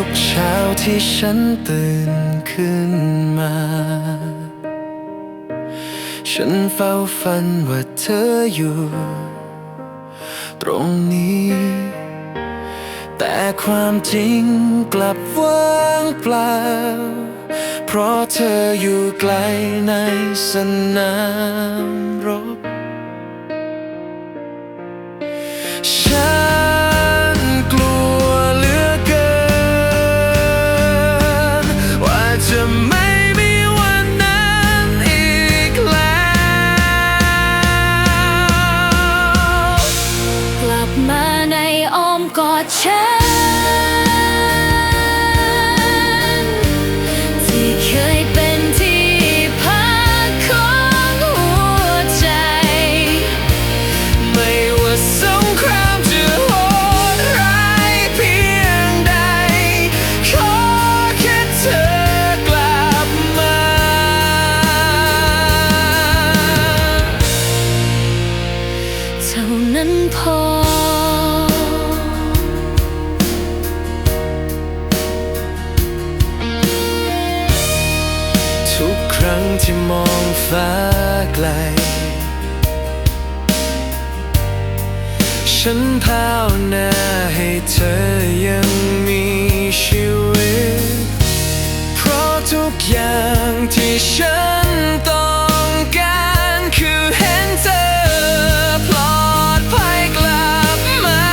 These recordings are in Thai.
ุกเช้าที่ฉันตื่นขึ้นมา ฉันเฝ้าฝันว่าเธออยู่ ตรงนี้ แต่ความจริงกลับว่างเปล่า เพราะเธออยู่ไกลในสนามรบ กอดฉัน ที่เคยเป็นที่พักของหัวใจ ไม่ว่าสงครามจะโหดร้ายเพียงใด ขอแค่เธอกลับมา เท่านั้นพอ ครั้งที่มองฟ้าไกล ฉันภาวนาให้เธอยังมีชีวิต เพราะทุกอย่างที่ฉันต้องการคือเห็นเธอปลอดภัยกลับมา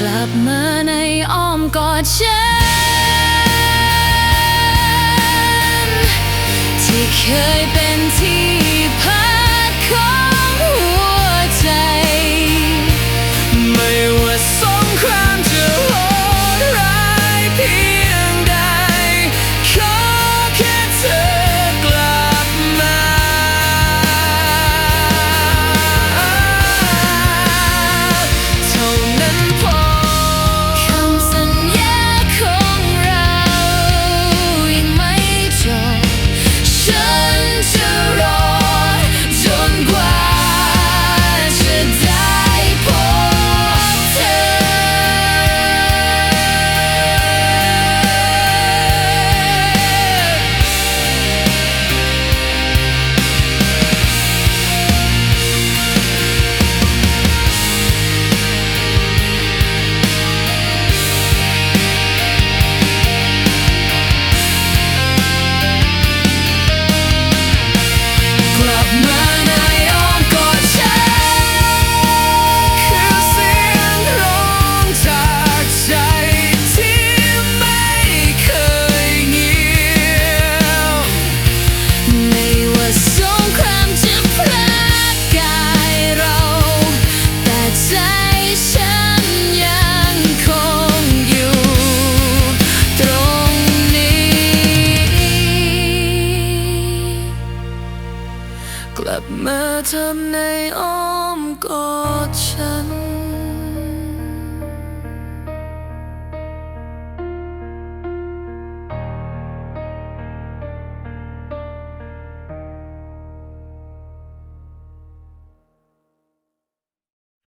กลับมาในอ้อมกอดฉัน เคยเป็นที่พักของ แลับมาทำในอ้อมกอดฉัน